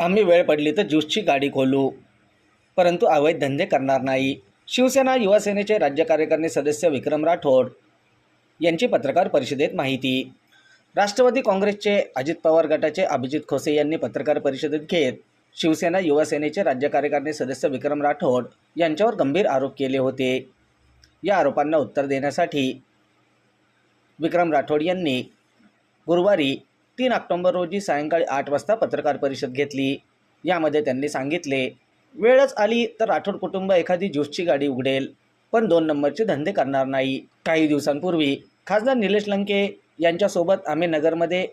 आम्ही वेळ पडली तर ज्यूसची गाडी खोलू. परंतु अवैध धंदे करणार नाही. शिवसेना युवासेनेचे राज्य कार्यकारिणी सदस्य विक्रम राठोड यांची पत्रकार परिषदेत माहिती. राष्ट्रवादी काँग्रेसचे अजित पवार गटाचे अभिजित खोसे यांनी पत्रकार परिषदेत घेत शिवसेना युवासेनेचे राज्य कार्यकारिणी सदस्य विक्रम राठोड यांच्यावर गंभीर आरोप केले होते. या आरोपांना उत्तर देण्यासाठी विक्रम राठोड यांनी गुरुवारी तीन ऑक्टोंबर रोजी सायंकाळी आठ वाजता पत्रकार परिषद घेतली. यामध्ये त्यांनी सांगितले वेळच आली तर राठोड कुटुंब एखादी ज्यूसची गाडी उघडेल पण दोन नंबरचे धंदे करणार नाही. काही दिवसांपूर्वी खासदार निलेश लंके यांच्यासोबत आम्ही नगरमध्ये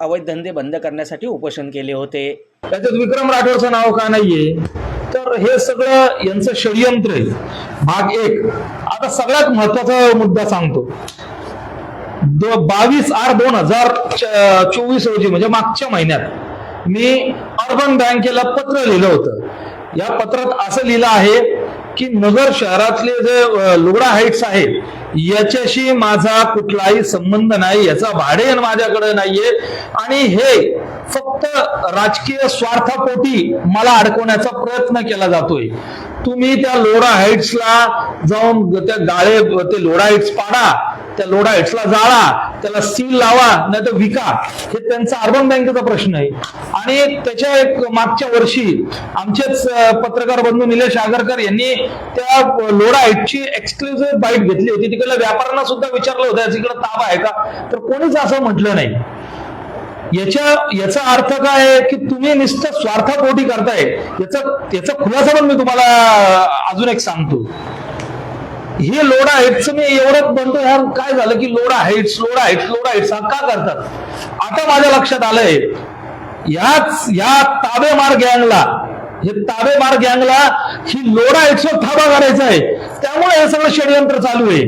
अवैध धंदे बंद करण्यासाठी उपोषण केले होते. त्याच्यात विक्रम राठोडचं नाव का नाहीये? तर हे सगळं यांचं षडयंत्र आहे. भाग एक. आता सगळ्यात महत्त्वाचा मुद्दा सांगतो. बावीस आठ दोन हजार चोवीस रोजी म्हणजे मागच्या महिन्यात मी अर्बन बँकेला पत्र लिहिलं होतं. या पत्रात असं लिहिलं आहे की नगर शहरातले जे लुगडा हाईट्स आहे याच्याशी माझा कुठलाही संबंध नाही याचा भाडे माझ्याकडे नाहीये. आणि हे फक्त राजकीय स्वार्थापोटी मला अडकवण्याचा प्रयत्न केला जातोय. तुम्ही त्या लोडा हाईट्सला जाऊन त्या गाळे ते लोढा हाईट्स पाडा. त्या लोढा हाईट्सला जाळा त्याला सील लावा नाही तर विका. हे त्यांचा अर्बन बँकेचा प्रश्न आहे. आणि त्याच्या एक मागच्या वर्षी आमचेच पत्रकार बंधू निलेश आगरकर यांनी त्या लोढा हाईटची एक्सक्लुझिव्ह बाईट घेतली होती. तिकडल्या व्यापाऱ्यांना सुद्धा विचारलं होतं याच्याकडे ताबा आहे का? तर कोणीच असं म्हटलं नाही. याच्या याचा अर्थ काय आहे की तुम्ही नुसतं स्वार्थापोटी करताय. याचा याचा खुलासा पण मी तुम्हाला अजून एक सांगतो. हे लोडा हाईट्स मी एवढंच म्हणतो यार काय झालं की Lodha heights Lodha heights Lodha heights हा का करतात? आता माझ्या लक्षात आलंय याच या ताबेमार गँगला हे ताबेमार गँगला ही लोडा हाईट्सवर थाबा करायचा आहे त्यामुळे हे सगळं षडयंत्र चालू आहे.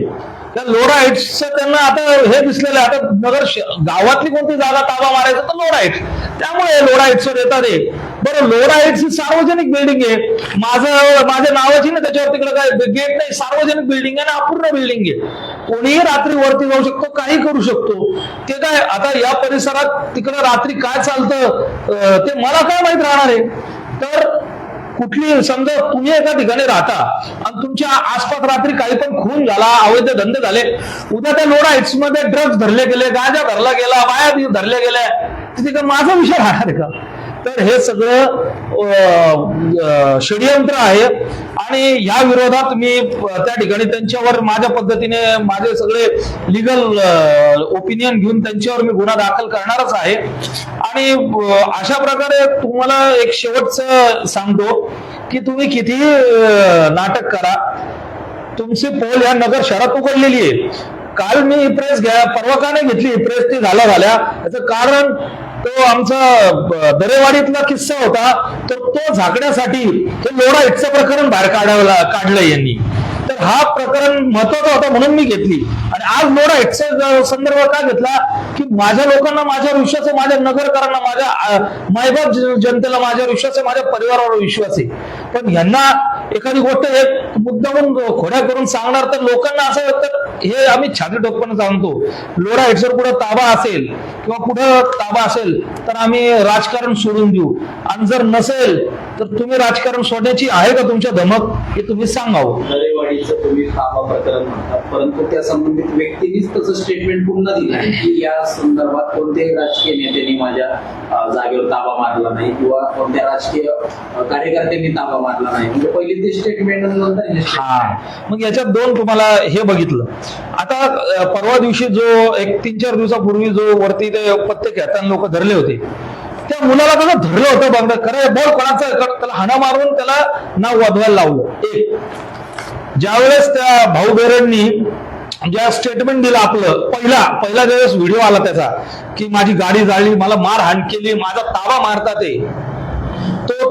त्या लोडा हाईट्स त्यांना आता हे दिसलेलं आहे. आता नगर श- गावातली कोणती जागा ताबा मारायचा तर लोडा त्यामुळे लोरा लोडा येतात हे. बरं लोरा हाईट्स ही सार्वजनिक बिल्डिंग आहे. माझं माझ्या नावाची ना त्याच्यावर तिकडे काय गेट नाही सार्वजनिक बिल्डिंग आहे ना अपूर्ण बिल्डिंग आहे. कोणीही रात्री वरती जाऊ शकतो काही करू शकतो. ते काय आता या परिसरात तिकडे रात्री काय चालतं ते मला काय माहीत राहणार आहे. तर कुठली समजा तुम्ही एका ठिकाणी राहता आणि तुमच्या आसपास रात्री काही पण खून झाला अवैध धंदे झाले उद्या त्या नोडा हाईट्समध्ये ड्रग्ज धरले गेले गाजा धरला गेला बाया धरल्या गेल्या तिथे का माझा विषय राहणार का? तर हे सगळं षडयंत्र आहे. आणि या विरोधात मी त्या ठिकाणी त्यांच्यावर माझ्या पद्धतीने माझे सगळे लिगल ओपिनियन घेऊन त्यांच्यावर मी गुन्हा दाखल करणारच आहे. आणि अशा प्रकारे तुम्हाला एक शेवटचं सांगतो की तुम्ही किती नाटक करा तुमची पोल या नगर शहरात उघडलेली आहे. काल मी प्रेस घ्या परवा का नाही घेतली प्रेस ती झाल्या झाल्या याचं कारण तो आमचा दरेवाडीतला किस्सा होता. तर तो झाकण्यासाठी हे लोडा इथचं प्रकरण बाहेर काढावला काढलं यांनी. तर हा प्रकरण महत्त्वाचा होता म्हणून मी घेतली. आणि आज लोडा इथचा संदर्भ का घेतला? की माझ्या लोकांना माझ्यावर विश्वास आहे माझ्या नगरकरांना माझ्या मायबाप जनतेला माझ्यावर विश्वास आहे माझ्या परिवारावर विश्वास आहे. पण यांना एखादी गोष्ट एक मुद्दामून खोड्या करून सांगणार तर लोकांना असं वाटतं हे आम्ही छाती टोकपणे सांगतो. लोढा हेडसर कुठं ताबा असेल किंवा कुठं ताबा असेल तर आम्ही राजकारण सोडून देऊ. आणि जर नसेल तर तुम्ही राजकारण सोडण्याची आहे का तुमच्या धमक? हे तुम्ही सांगावं. दरेवाडीचं तुम्ही ताबा प्रकरण म्हणतात परंतु त्या संबंधित व्यक्तीनेच तसं स्टेटमेंट पुन्हा दिलं की या संदर्भात कोणत्याही राजकीय नेत्यांनी माझ्या जागेवर ताबा मारला नाही किंवा कोणत्या राजकीय कार्यकर्त्यांनी ताबा मारला नाही. म्हणजे पहिली ते स्टेटमेंट नंतर हे मग याच्यात दोन तुम्हाला हे बघितलं. आता परवा दिवशी जो एक तीन चार दिवसापूर्वी जो वरती ते पत्ते खेळताना लोक धरले होते. त्या मुलाला कसं धरलं होतं बंद? खरं बोल कोणाचं? त्याला हाणा मारून त्याला नाव वाजवायला लावलं. एक. ज्यावेळेस त्या भाऊ बेरडनी ज्या स्टेटमेंट दिलं आपलं पहिला पहिला ज्यावेळेस व्हिडिओ आला त्याचा की माझी गाडी जाळली मला मारहाण केली माझा ताबा मारतात ते.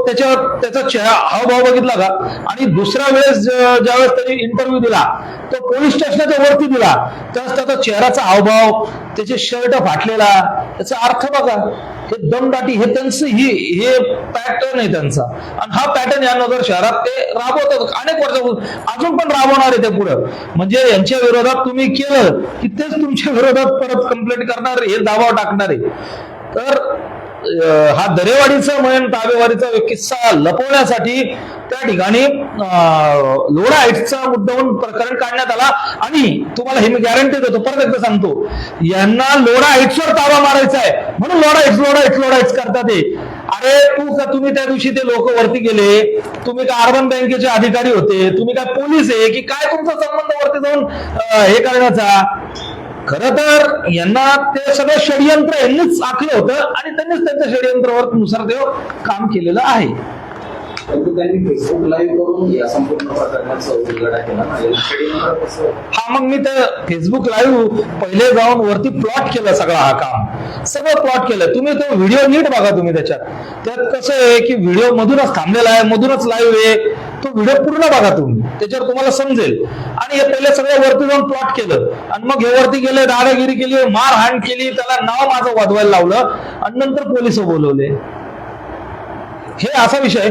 त्याच्यावर त्याच्या त्याचा चेहरा हावभाव बघितला का? आणि दुसऱ्या वेळेस ज्यावेळेस त्यांनी इंटरव्ह्यू दिला तो पोलीस स्टेशनच्या वरती दिला. त्यावेळेस त्याचा चेहऱ्याचा हावभाव त्याचे शर्ट फाटलेला त्याचा अर्थ बघा. हे दमदाटी हे त्यांचं ही हे पॅटर्न आहे त्यांचा. आणि हा पॅटर्न या नगर शहरात ते राबवतात. अनेक वर्षापासून. अजून पण राबवणार आहे ते पुढं. म्हणजे यांच्या विरोधात तुम्ही केलं की तेच तुमच्या विरोधात परत कंप्लेंट करणार हे दाबाव टाकणार आहे. तर हा दरेवाडीचा म्हण ताबेवाडीचा किस्सा लपवण्यासाठी त्या ठिकाणी अं, हाईट्सचा मुद्दाहून प्रकरण काढण्यात आला. आणि तुम्हाला हे मी गॅरंटी देतो परत एकदा सांगतो. यांना लोढा हाईट्सवर ताबा मारायचा आहे. म्हणून Lodha heights Lodha heights Lodha heights करतात ते अरे तू का तुम्ही त्या दिवशी ते लोक वरती गेले? तुम्ही काय अर्बन बँकेचे अधिकारी होते? तुम्ही काय पोलीस आहे? की काय तुमचा संबंध वरती जाऊन हे करण्याचा? खर तर यांना ते सगळं षडयंत्र यांनीच आखलं होतं आणि त्यांनीच त्यांच्या षडयंत्रावर नुसार ते काम केलेलं आहे. त्यांनी फेसबुक लाईव्ह करून या संपूर्ण उलगडा केला. हा मग मी त्या फेसबुक लाईव्ह पहिले जाऊन वरती प्लॉट केलं सगळं हा काम. सगळं प्लॉट केलं. तुम्ही तो व्हिडिओ नीट बघा तुम्ही त्याच्यात. त्यात कसं आहे की व्हिडिओ मधूनच थांबलेला आहे मधूनच लाईव्ह आहे. तो व्हिडिओ पूर्ण बघा तुम्ही. त्याच्यावर तुम्हाला समजेल. आणि हे पहिले सगळं वरती जाऊन प्लॉट केलं. आणि मग हे वरती गेले दादागिरी केली मारहाण केली त्याला नाव माझं वाजवायला लावलं. आणि नंतर पोलीस बोलवले. हे असा विषय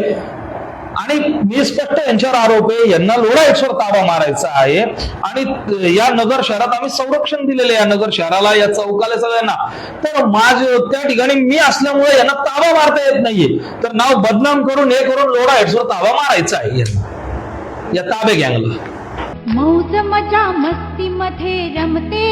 आणि मी स्पष्ट यांच्यावर आरोप आहे. यांना लोढा ताबा मारायचा आहे. आणि या नगर शहरात आम्ही संरक्षण दिलेलं या नगर शहराला या चौकाला सगळ्यांना. तर माझ त्या ठिकाणी मी असल्यामुळे यांना ताबा मारता येत नाहीये. तर नाव बदनाम करून हे करून लोढा हेडसवर ताबा मारायचा आहे यांना. या ताबे गँगला. मौज मजा मस्ती मध्ये रमते